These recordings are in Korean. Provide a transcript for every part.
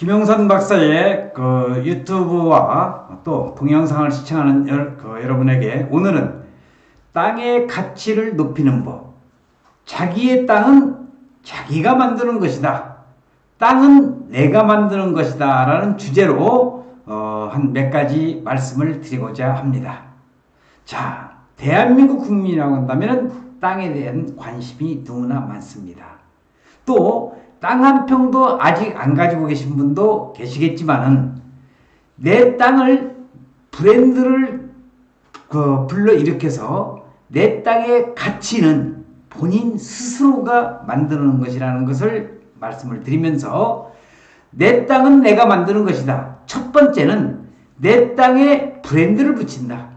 김영선 박사의 그 유튜브와 또 동영상을 시청하는 여, 그 여러분에게 오늘은 땅의 가치를 높이는 법. 자기의 땅은 자기가 만드는 것이다. 땅은 내가 만드는 것이다. 라는 주제로 어, 한 몇 가지 말씀을 드리고자 합니다. 자, 대한민국 국민이라고 한다면 땅에 대한 관심이 누구나 많습니다. 또 땅 한 평도 아직 안 가지고 계신 분도 계시겠지만은 내 땅을 브랜드를 그 불러 일으켜서 내 땅의 가치는 본인 스스로가 만드는 것이라는 것을 말씀을 드리면서 내 땅은 내가 만드는 것이다. 첫 번째는 내 땅에 브랜드를 붙인다.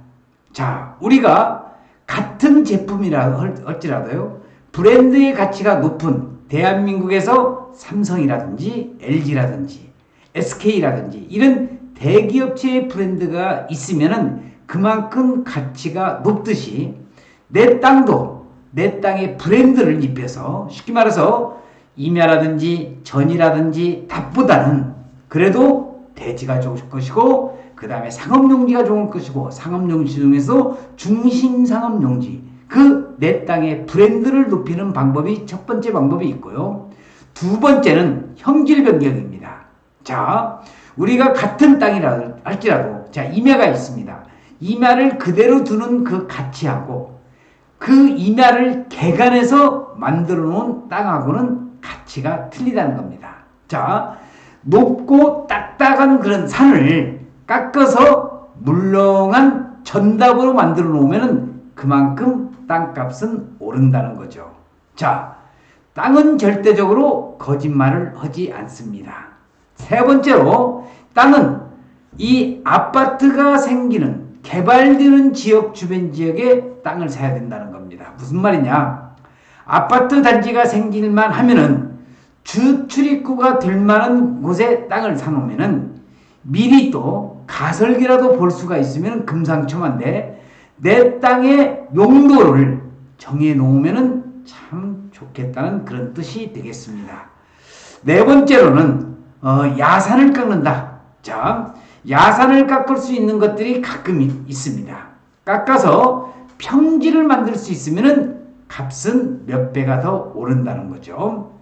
자, 우리가 같은 제품이라 할지라도요, 브랜드의 가치가 높은 대한민국에서 삼성이라든지 LG라든지 SK라든지 이런 대기업체의 브랜드가 있으면은 그만큼 가치가 높듯이 내 땅도 내 땅의 브랜드를 입혀서 쉽게 말해서 임야라든지 전이라든지 답보다는 그래도 대지가 좋을 것이고 그 다음에 상업용지가 좋을 것이고 상업용지 중에서 중심 상업용지 그 내 땅의 브랜드를 높이는 방법이 첫 번째 방법이 있고요. 두 번째는 형질 변경입니다. 자, 우리가 같은 땅이라 할지라도 자 임야가 있습니다. 임야를 그대로 두는 그 가치하고 그 임야를 개간해서 만들어 놓은 땅하고는 가치가 틀리다는 겁니다. 자, 높고 딱딱한 그런 산을 깎아서 물렁한 전답으로 만들어 놓으면 그만큼 땅값은 오른다는 거죠. 자, 땅은 절대적으로 거짓말을 하지 않습니다. 세 번째로 땅은 이 아파트가 생기는 개발되는 지역 주변 지역에 땅을 사야 된다는 겁니다. 무슨 말이냐? 아파트 단지가 생길만 하면은 주 출입구가 될 만한 곳에 땅을 사놓으면은 미리 또 가설기라도 볼 수가 있으면 금상첨화인데 내 땅의 용도를 정해 놓으면은 참 좋겠다는 그런 뜻이 되겠습니다. 네 번째로는 어, 야산을 깎는다. 자, 야산을 깎을 수 있는 것들이 가끔 있습니다. 깎아서 평지를 만들 수 있으면은 값은 몇 배가 더 오른다는 거죠.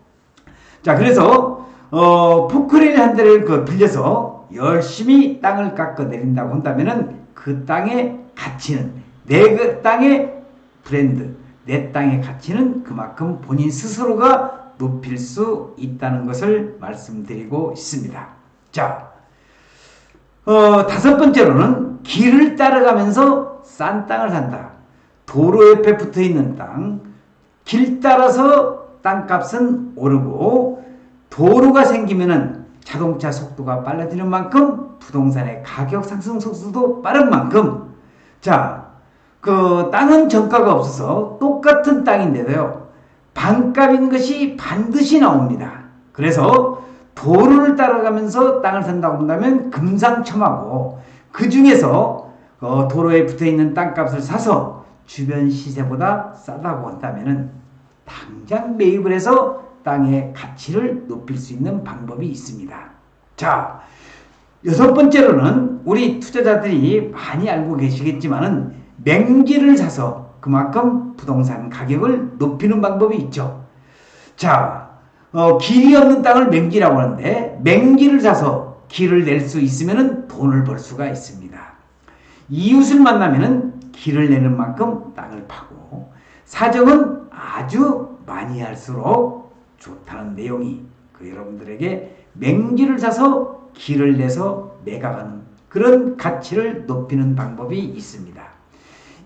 자, 그래서 어, 포크레인 한 대를 그 빌려서 열심히 땅을 깎아 내린다고 한다면은 그 땅의 가치는 내그 땅의 브랜드, 내 땅의 가치는 그만큼 본인 스스로가 높일 수 있다는 것을 말씀드리고 있습니다. 자, 어, 다섯 번째로는 길을 따라가면서 싼 땅을 산다. 도로 옆에 붙어 있는 땅, 길 따라서 땅값은 오르고 도로가 생기면은 자동차 속도가 빨라지는 만큼 부동산의 가격 상승 속도도 빠른 만큼 자, 그 땅은 정가가 없어서 똑같은 땅인데도요. 반값인 것이 반드시 나옵니다. 그래서 도로를 따라가면서 땅을 산다고 한다면 금상첨화고 그 중에서 어, 도로에 붙어 있는 땅값을 사서 주변 시세보다 싸다고 한다면은 당장 매입을 해서 땅의 가치를 높일 수 있는 방법이 있습니다. 자, 여섯 번째로는 우리 투자자들이 많이 알고 계시겠지만은 맹지를 사서 그만큼 부동산 가격을 높이는 방법이 있죠. 자, 어, 길이 없는 땅을 맹지라고 하는데 맹지를 사서 길을 낼 수 있으면 돈을 벌 수가 있습니다. 이웃을 만나면 길을 내는 만큼 땅을 파고 사정은 아주 많이 할수록 좋다는 내용이 그 여러분들에게 맹지를 사서 길을 내서 매각하는 그런 가치를 높이는 방법이 있습니다.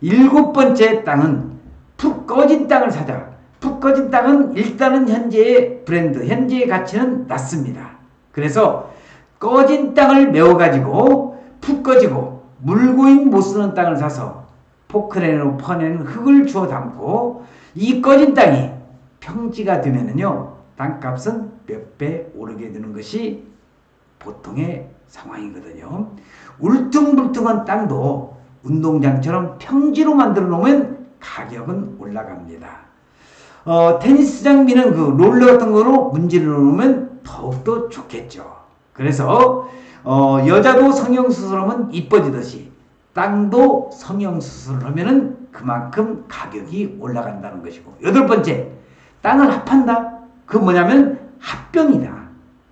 일곱 번째 땅은 푹 꺼진 땅을 사자. 푹 꺼진 땅은 일단은 현재의 브랜드, 현재의 가치는 낮습니다. 그래서 꺼진 땅을 메워가지고 푹 꺼지고 물고인 못 쓰는 땅을 사서 포크레인으로 퍼내는 흙을 주워 담고 이 꺼진 땅이 평지가 되면은요 땅값은 몇 배 오르게 되는 것이 보통의 상황이거든요. 울퉁불퉁한 땅도 운동장처럼 평지로 만들어 놓으면 가격은 올라갑니다. 어, 테니스장 미는 그 롤러 같은 거로 문지를 놓으면 더욱더 좋겠죠. 그래서 어, 여자도 성형수술하면 이뻐지듯이 땅도 성형수술을 하면은 그만큼 가격이 올라간다는 것이고 여덟 번째 땅을 합한다. 그 뭐냐면 합병이다.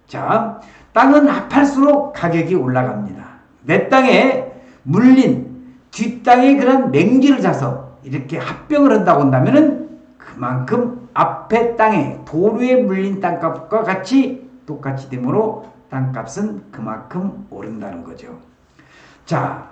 자, 땅은 합할수록 가격이 올라갑니다. 내 땅에 물린 뒷땅에 그런 맹지를 자서 이렇게 합병을 한다고 한다면은 그만큼 앞에 땅에 도로에 물린 땅값과 같이 똑같이 되므로 땅값은 그만큼 오른다는 거죠. 자,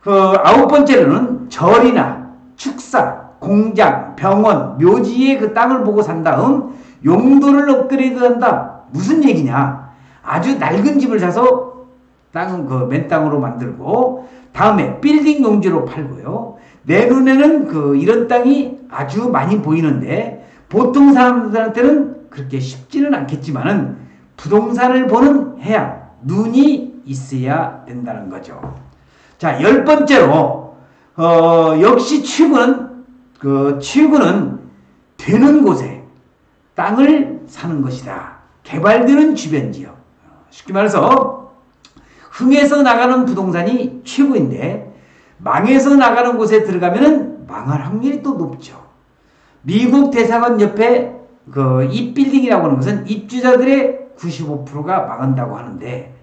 그 아홉 번째로는 절이나 축사, 공장, 병원, 묘지의 그 땅을 보고 산 다음 용도를 업그레이드 한다. 무슨 얘기냐? 아주 낡은 집을 사서 땅은 그 맨땅으로 만들고 다음에 빌딩 용지로 팔고요. 내 눈에는 그 이런 땅이 아주 많이 보이는데 보통 사람들한테는 그렇게 쉽지는 않겠지만은 부동산을 보는 해양 눈이 있어야 된다는 거죠. 자, 열 번째로 어, 역시 취구는 그 취구는 되는 곳에 땅을 사는 것이다. 개발되는 주변 지역. 쉽게 말해서 흥해서 나가는 부동산이 최고인데 망해서 나가는 곳에 들어가면은 망할 확률이 또 높죠. 미국 대사관 옆에 그 입빌딩이라고 하는 것은 입주자들의 95%가 망한다고 하는데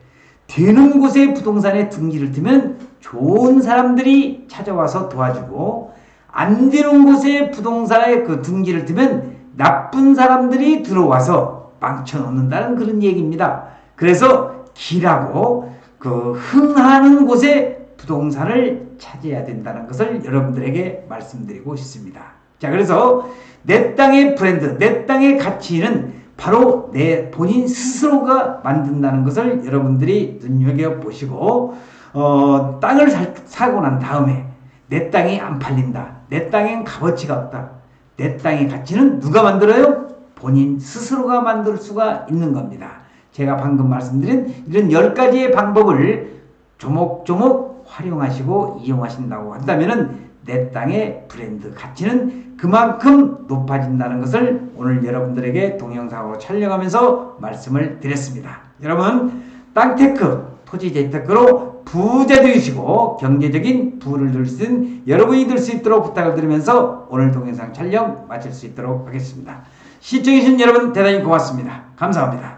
되는 곳에 부동산에 등기를 트면 좋은 사람들이 찾아와서 도와주고 안 되는 곳에 부동산에 그 등기를 트면 나쁜 사람들이 들어와서 망쳐놓는다는 그런 얘기입니다. 그래서 길하고 그 흥하는 곳에 부동산을 찾아야 된다는 것을 여러분들에게 말씀드리고 싶습니다. 자, 그래서 내 땅의 브랜드, 내 땅의 가치는 바로 내 본인 스스로가 만든다는 것을 여러분들이 눈여겨 보시고 어, 땅을 사, 사고 난 다음에 내 땅이 안 팔린다. 내 땅엔 값어치가 없다. 내 땅의 가치는 누가 만들어요? 본인 스스로가 만들 수가 있는 겁니다. 제가 방금 말씀드린 이런 10가지의 방법을 조목조목 활용하시고 이용하신다고 한다면 내 땅의 브랜드 가치는 그만큼 높아진다는 것을 오늘 여러분들에게 동영상으로 촬영하면서 말씀을 드렸습니다. 여러분 땅테크 토지 재테크로 부자 되시고 경제적인 부를 들 수 있는 여러분이 될 수 있도록 부탁을 드리면서 오늘 동영상 촬영 마칠 수 있도록 하겠습니다. 시청해주신 여러분 대단히 고맙습니다. 감사합니다.